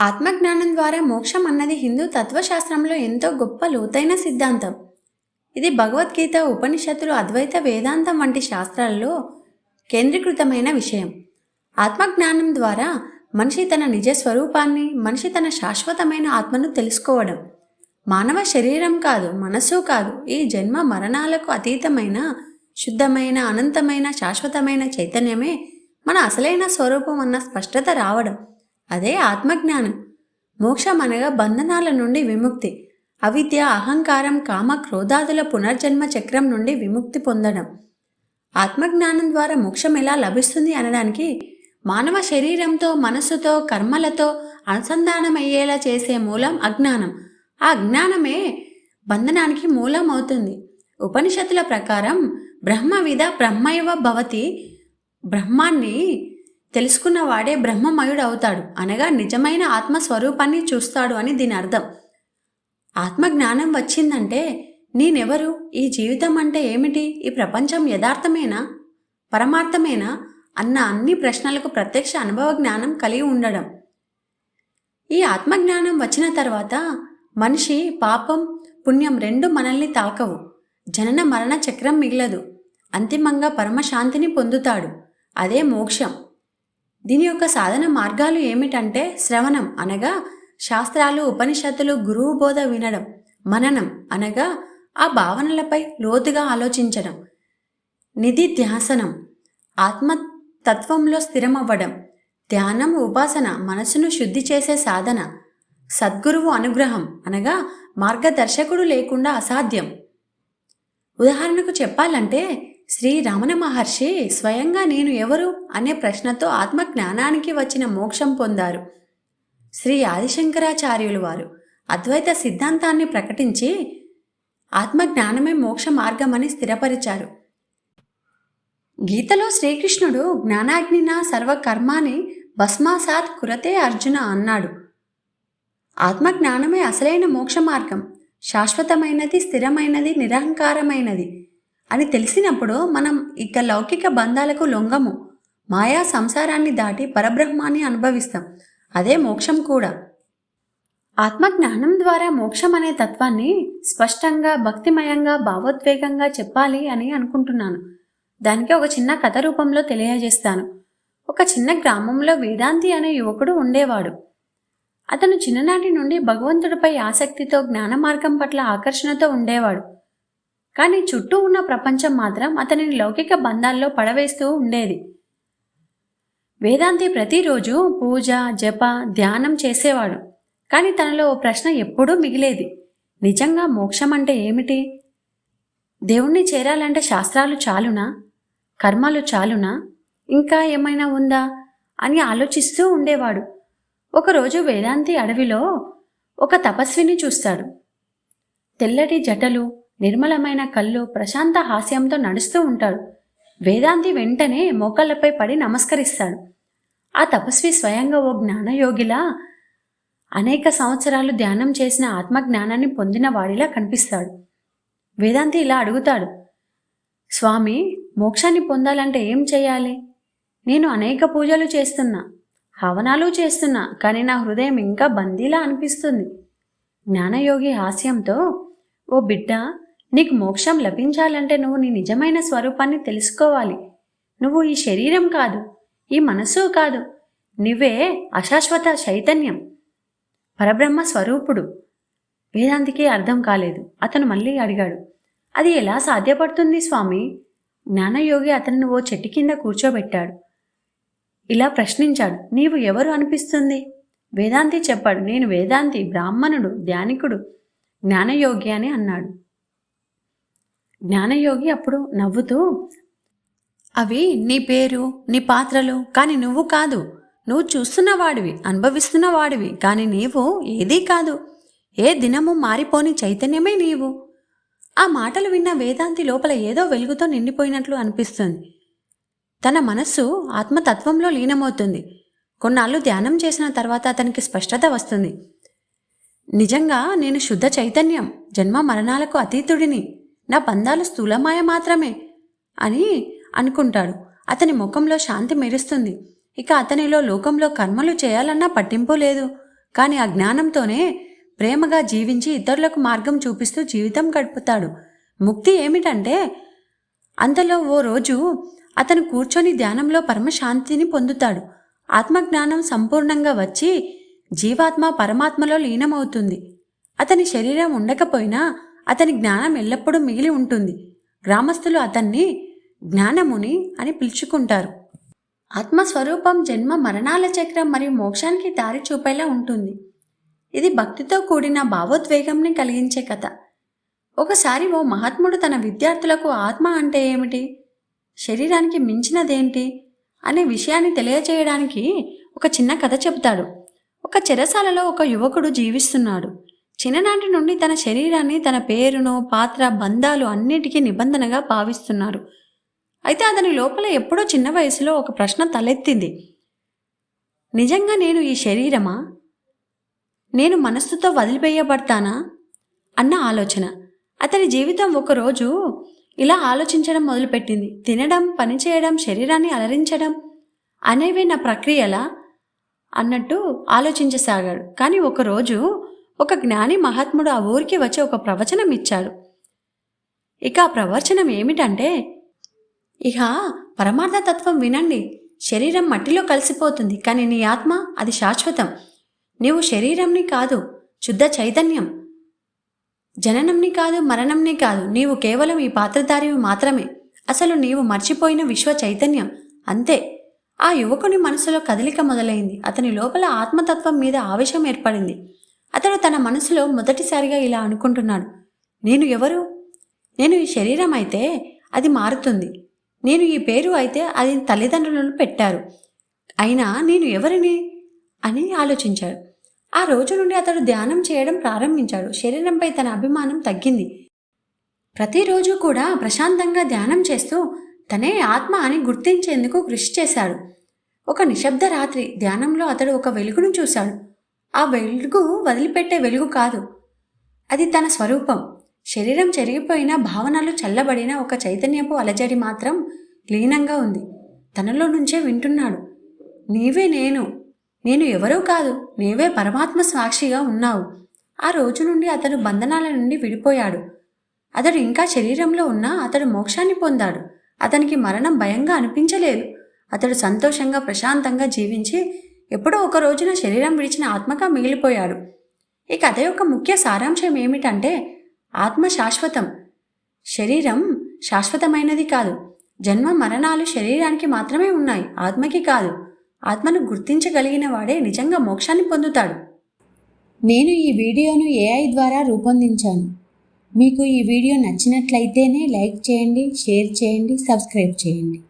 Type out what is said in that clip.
ఆత్మజ్ఞానం ద్వారా మోక్షం అన్నది హిందూ తత్వశాస్త్రంలో ఎంతో గొప్ప లోతైన సిద్ధాంతం. ఇది భగవద్గీత ఉపనిషత్తులు అద్వైత వేదాంతం వంటి శాస్త్రాల్లో కేంద్రీకృతమైన విషయం. ఆత్మజ్ఞానం ద్వారా మనిషి తన నిజ స్వరూపాన్ని మనిషి తన శాశ్వతమైన ఆత్మను తెలుసుకోవడం. మానవ శరీరం కాదు మనస్సు కాదు ఈ జన్మ మరణాలకు అతీతమైన శుద్ధమైన అనంతమైన శాశ్వతమైన చైతన్యమే మన అసలైన స్వరూపం అన్న స్పష్టత రావడం. అదే ఆత్మజ్ఞానం. మోక్షం అనగా బంధనాల నుండి విముక్తి అవిద్య అహంకారం కామ క్రోధాదుల పునర్జన్మ చక్రం నుండి విముక్తి పొందడం. ఆత్మజ్ఞానం ద్వారా మోక్షం ఎలా లభిస్తుంది అనడానికి మానవ శరీరంతో మనస్సుతో కర్మలతో అనుసంధానమయ్యేలా చేసే మూలం అజ్ఞానం. ఆ జ్ఞానమే బంధనానికి మూలం అవుతుంది. ఉపనిషత్తుల ప్రకారం బ్రహ్మవిద బ్రహ్మైవ భవతి బ్రహ్మాన్ని తెలుసుకున్నవాడే బ్రహ్మమయుడు అవుతాడు అనగా నిజమైన ఆత్మస్వరూపాన్ని చూస్తాడు అని దీని అర్థం. ఆత్మజ్ఞానం వచ్చిందంటే నేనెవరు? ఈ జీవితం అంటే ఏమిటి? ఈ ప్రపంచం యథార్థమేనా? పరమార్థమేనా? అన్న అన్ని ప్రశ్నలకు ప్రత్యక్ష అనుభవ జ్ఞానం కలిగి ఉండడం. ఈ ఆత్మజ్ఞానం వచ్చిన తర్వాత మనిషి పాపం పుణ్యం రెండు మనల్ని తాకవు. జనన మరణ చక్రం మిగలదు. అంతిమంగా పరమశాంతిని పొందుతాడు. అదే మోక్షం. దీని యొక్క సాధన మార్గాలు ఏమిటంటే శ్రవణం అనగా శాస్త్రాలు ఉపనిషత్తులు గురువు బోధ వినడం మననం అనగా ఆ భావనలపై లోతుగా ఆలోచించడం నిధి ధ్యాసనం ఆత్మతత్వంలో స్థిరమవ్వడం ధ్యానం ఉపాసన మనసును శుద్ధి చేసే సాధన సద్గురువు అనుగ్రహం అనగా మార్గదర్శకుడు లేకుండా అసాధ్యం. ఉదాహరణకు చెప్పాలంటే శ్రీ రమణ మహర్షి స్వయంగా నేను ఎవరు అనే ప్రశ్నతో ఆత్మ జ్ఞానానికి వచ్చిన మోక్షం పొందారు. శ్రీ ఆదిశంకరాచార్యులు వారు అద్వైత సిద్ధాంతాన్ని ప్రకటించి ఆత్మ జ్ఞానమే మోక్ష మార్గమని స్థిరపరిచారు. గీతలో శ్రీకృష్ణుడు జ్ఞానాగ్నిన సర్వకర్మాని భస్మాసాత్ కురతే అర్జున అన్నాడు. ఆత్మజ్ఞానమే అసలైన మోక్ష మార్గం. శాశ్వతమైనది స్థిరమైనది నిరహంకారమైనది. అని తెలిసినప్పుడు మనం ఇక లౌకిక బంధాలకు లొంగము. మాయా సంసారాన్ని దాటి పరబ్రహ్మాన్ని అనుభవిస్తాం. అదే మోక్షం కూడా. ఆత్మజ్ఞానం ద్వారా మోక్షం అనే తత్వాన్ని స్పష్టంగా భక్తిమయంగా భావోద్వేగంగా చెప్పాలి అని అనుకుంటున్నాను. దానికి ఒక చిన్న కథ రూపంలో తెలియజేస్తాను. ఒక చిన్న గ్రామంలో వేదాంతి అనే యువకుడు ఉండేవాడు. అతను చిన్ననాటి నుండి భగవంతుడిపై ఆసక్తితో జ్ఞాన మార్గం పట్ల ఆకర్షణతో ఉండేవాడు. కానీ చుట్టూ ఉన్న ప్రపంచం మాత్రం అతనిని లౌకిక బంధాల్లో పడవేస్తూ ఉండేది. వేదాంతి ప్రతిరోజు పూజ జప ధ్యానం చేసేవాడు. కానీ తనలో ఓ ప్రశ్న ఎప్పుడూ మిగిలేది. నిజంగా మోక్షం అంటే ఏమిటి? దేవుణ్ణి చేరాలంటే శాస్త్రాలు చాలునా? కర్మలు చాలునా? ఇంకా ఏమైనా ఉందా? అని ఆలోచిస్తూ ఉండేవాడు. ఒకరోజు వేదాంతి అడవిలో ఒక తపస్విని చూస్తాడు. తెల్లటి జటలు నిర్మలమైన కళ్ళు ప్రశాంత హాస్యంతో నడుస్తూ ఉంటాడు వేదాంతి వెంటనే మోకాళ్ళపై పడి నమస్కరిస్తాడు. ఆ తపస్వి స్వయంగా ఓ జ్ఞానయోగిలా అనేక సంవత్సరాలు ధ్యానం చేసిన ఆత్మజ్ఞానాన్ని పొందిన వాడిలా కనిపిస్తాడు. వేదాంతి ఇలా అడుగుతాడు. స్వామి మోక్షాన్ని పొందాలంటే ఏం చేయాలి? నేను అనేక పూజలు చేస్తున్నా హవనాలు చేస్తున్నా కానీ నా హృదయం ఇంకా బందీలా అనిపిస్తుంది. జ్ఞానయోగి హాస్యంతో ఓ బిడ్డ నీకు మోక్షం లభించాలంటే నువ్వు నీ నిజమైన స్వరూపాన్ని తెలుసుకోవాలి. నువ్వు ఈ శరీరం కాదు ఈ మనసు కాదు. నువ్వే అశాశ్వత చైతన్యం. పరబ్రహ్మ స్వరూపుడు. వేదాంతికి అర్థం కాలేదు. అతను మళ్ళీ అడిగాడు అది ఎలా సాధ్యపడుతుంది స్వామి? జ్ఞానయోగి అతన్ని ఓ చెట్టు కింద కూర్చోబెట్టాడు. ఇలా ప్రశ్నించాడు నీవు ఎవరు అనిపిస్తుంది? వేదాంతి చెప్పాడు నేను వేదాంతి బ్రాహ్మణుడు ధ్యానికుడు జ్ఞానయోగి అని అన్నాడు. జ్ఞానయోగి అప్పుడు నవ్వుతూ అవి నీ పేరు నీ పాత్రలు కానీ నువ్వు కాదు. నువ్వు చూస్తున్న వాడివి అనుభవిస్తున్న వాడివి కానీ నీవు ఏదీ కాదు. ఏ దినము మారిపోని చైతన్యమే నీవు. ఆ మాటలు విన్న వేదాంతి లోపల ఏదో వెలుగుతో నిండిపోయినట్లు అనిపిస్తుంది. తన మనస్సు ఆత్మతత్వంలో లీనమవుతుంది. కొన్నాళ్ళు ధ్యానం చేసిన తర్వాత అతనికి స్పష్టత వస్తుంది. నిజంగా నేను శుద్ధ చైతన్యం జన్మ మరణాలకు అతీతుడిని. నా బంధాలు స్థూలమాయ మాత్రమే అని అనుకుంటాడు. అతని ముఖంలో శాంతి మెరుస్తుంది. ఇక అతనిలో లోకంలో కర్మలు చేయాలన్నా పట్టింపు లేదు. కానీ ఆ జ్ఞానంతోనే ప్రేమగా జీవించి ఇతరులకు మార్గం చూపిస్తూ జీవితం గడుపుతాడు. ముక్తి ఏమిటంటే అంతలో ఓ రోజు అతను కూర్చొని ధ్యానంలో పరమశాంతిని పొందుతాడు. ఆత్మజ్ఞానం సంపూర్ణంగా వచ్చి జీవాత్మ పరమాత్మలో లీనమవుతుంది. అతని శరీరం ఉండకపోయినా అతని జ్ఞానం ఎల్లప్పుడూ మిగిలి ఉంటుంది. గ్రామస్తులు అతన్ని జ్ఞానముని అని పిలుచుకుంటారు. ఆత్మస్వరూపం జన్మ మరణాల చక్రం మరియు మోక్షానికి దారి చూపేలా ఉంటుంది. ఇది భక్తితో కూడిన భావోద్వేగంని కలిగించే కథ. ఒకసారి ఓ మహాత్ముడు తన విద్యార్థులకు ఆత్మ అంటే ఏమిటి? శరీరానికి మించినదేంటి? అనే విషయాన్ని తెలియజేయడానికి ఒక చిన్న కథ చెబుతాడు. ఒక చెరసాలలో ఒక యువకుడు జీవిస్తున్నాడు. చిన్ననాటి నుండి తన శరీరాన్ని తన పేరును పాత్ర బంధాలు అన్నిటికీ నిబంధనగా భావిస్తున్నారు. అయితే అతని లోపల ఎప్పుడో చిన్న వయసులో ఒక ప్రశ్న తలెత్తింది. నిజంగా నేను ఈ శరీరమా? నేను మనస్సుతో వదిలివేయబడతానా అన్న ఆలోచన. అతని జీవితం ఒకరోజు ఇలా ఆలోచించడం మొదలుపెట్టింది. తినడం పనిచేయడం శరీరాన్ని అలరించడం అనేవి నా ప్రక్రియలా? అన్నట్టు ఆలోచించసాగాడు. కానీ ఒకరోజు ఒక జ్ఞాని మహాత్ముడు ఆ ఊరికి వచ్చి ఒక ప్రవచనం ఇచ్చాడు. ఇక ఆ ప్రవచనం ఏమిటంటే ఇక పరమార్థ తత్వం వినండి శరీరం మట్టిలో కలిసిపోతుంది కానీ నీ ఆత్మ అది శాశ్వతం. నీవు శరీరంని కాదు శుద్ధ చైతన్యం. జననంని కాదు మరణంని కాదు నీవు కేవలం ఈ పాత్రధారివి మాత్రమే. అసలు నీవు మర్చిపోయిన విశ్వ చైతన్యం అంతే. ఆ యువకుని మనసులో కదలిక మొదలైంది. అతని లోపల ఆత్మతత్వం మీద ఆవేశం ఏర్పడింది. అతడు తన మనసులో మొదటిసారిగా ఇలా అనుకుంటున్నాడు. నేను ఎవరు? నేను ఈ శరీరం అయితే అది మారుతుంది. నేను ఈ పేరు అయితే అది తల్లిదండ్రులను పెట్టారు. అయినా నేను ఎవరిని? అని ఆలోచించాడు. ఆ రోజు నుండి అతడు ధ్యానం చేయడం ప్రారంభించాడు. శరీరంపై తన అభిమానం తగ్గింది. ప్రతిరోజు కూడా ప్రశాంతంగా ధ్యానం చేస్తూ తనే ఆత్మ అని గుర్తించేందుకు కృషి చేశాడు. ఒక నిశ్శబ్ద రాత్రి ధ్యానంలో అతడు ఒక వెలుగును చూశాడు. ఆ వెలుగు వదిలిపెట్టే వెలుగు కాదు. అది తన స్వరూపం. శరీరం చెరిగిపోయిన భావనలు చల్లబడిన ఒక చైతన్యపు అలజడి మాత్రం లీనంగా ఉంది. తనలో నుంచే వింటున్నాడు. నీవే నేను. నేను ఎవరో కాదు. నీవే పరమాత్మ సాక్షిగా ఉన్నావు. ఆ రోజు నుండి అతడు బంధనాల నుండి విడిపోయాడు. అతడు ఇంకా శరీరంలో ఉన్నా అతడు మోక్షాన్ని పొందాడు. అతనికి మరణం భయంగా అనిపించలేదు. అతడు సంతోషంగా ప్రశాంతంగా జీవించి ఎప్పుడో ఒక రోజున శరీరం విడిచిన ఆత్మగా మిగిలిపోయాడు. ఈ కథ యొక్క ముఖ్య సారాంశం ఏమిటంటే ఆత్మ శాశ్వతం. శరీరం శాశ్వతమైనది కాదు. జన్మ మరణాలు శరీరానికి మాత్రమే ఉన్నాయి. ఆత్మకి కాదు. ఆత్మను గుర్తించగలిగిన వాడే నిజంగా మోక్షాన్ని పొందుతాడు. నేను ఈ వీడియోను ఏఐ ద్వారా రూపొందించాను. మీకు ఈ వీడియో నచ్చినట్లయితేనే లైక్ చేయండి షేర్ చేయండి సబ్స్క్రైబ్ చేయండి.